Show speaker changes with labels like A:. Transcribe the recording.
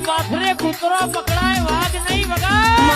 A: પાથરે કૂતરો પકડાય વાઘ નહીં
B: વગાય